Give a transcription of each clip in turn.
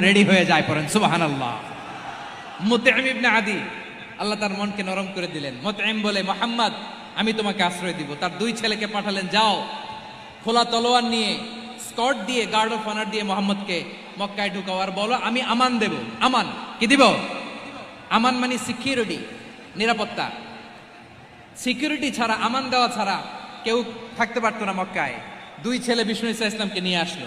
Ready হয়ে যায় পড়েন সুবাহান আল্লাহ মুতাইম ইবনে আদি, আল্লাহ তার মনকে নরম করে দিলেন। মুতাইম বলে, মোহাম্মদ, আমি তোমাকে আশ্রয় দিব। তার দুই ছেলেকে পাঠালেন, যাও, খোলা তলোয়ার নিয়ে, স্কট দিয়ে গার্ড অফ অনার দিয়ে মোহাম্মদকে মক্কায় ঢুকাও। আর বলো, আমি আমান দেব, আমান। কি দিব? আমান মানে সিকিউরিটি নিরাপত্তা। সিকিউরিটি ছাড়া, আমান দেওয়া ছাড়া কেউ থাকতে পারতো না মক্কায়। দুই ছেলে বিষ্ণু ইসা ইসলামকে নিয়ে আসলো।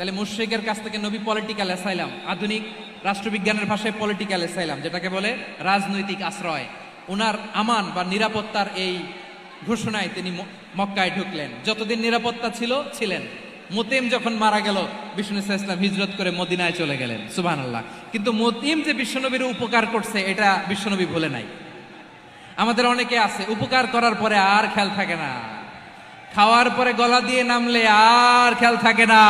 তাহলে মুশরিকের কাছ থেকে নবী পলিটিক্যাল অ্যাসাইলাম আধুনিক রাষ্ট্রবিজ্ঞানের ভাষায় পলিটিক্যাল অ্যাসাইলাম যেটাকে বলে রাজনৈতিক আশ্রয়। ওনার আমান বা নিরাপত্তার এই ঘোষণায় তিনি মক্কায় ঢুকলেন। যতদিন নিরাপত্তা ছিল, ছিলেন। মুতিম যখন মারা গেল, বিষ্ণু ইসলাম হিজরত করে মদিনায় চলে গেলেন, সুবহানাল্লাহ। কিন্তু মতিম যে বিশ্বনবীর উপকার করছে, এটা বিশ্বনবী ভুলে নাই। আমাদের অনেকে আছে, উপকার করার পরে আর খেয়াল থাকে না। খাওয়ার পরে গলা দিয়ে নামলে আর খেয়াল থাকে না।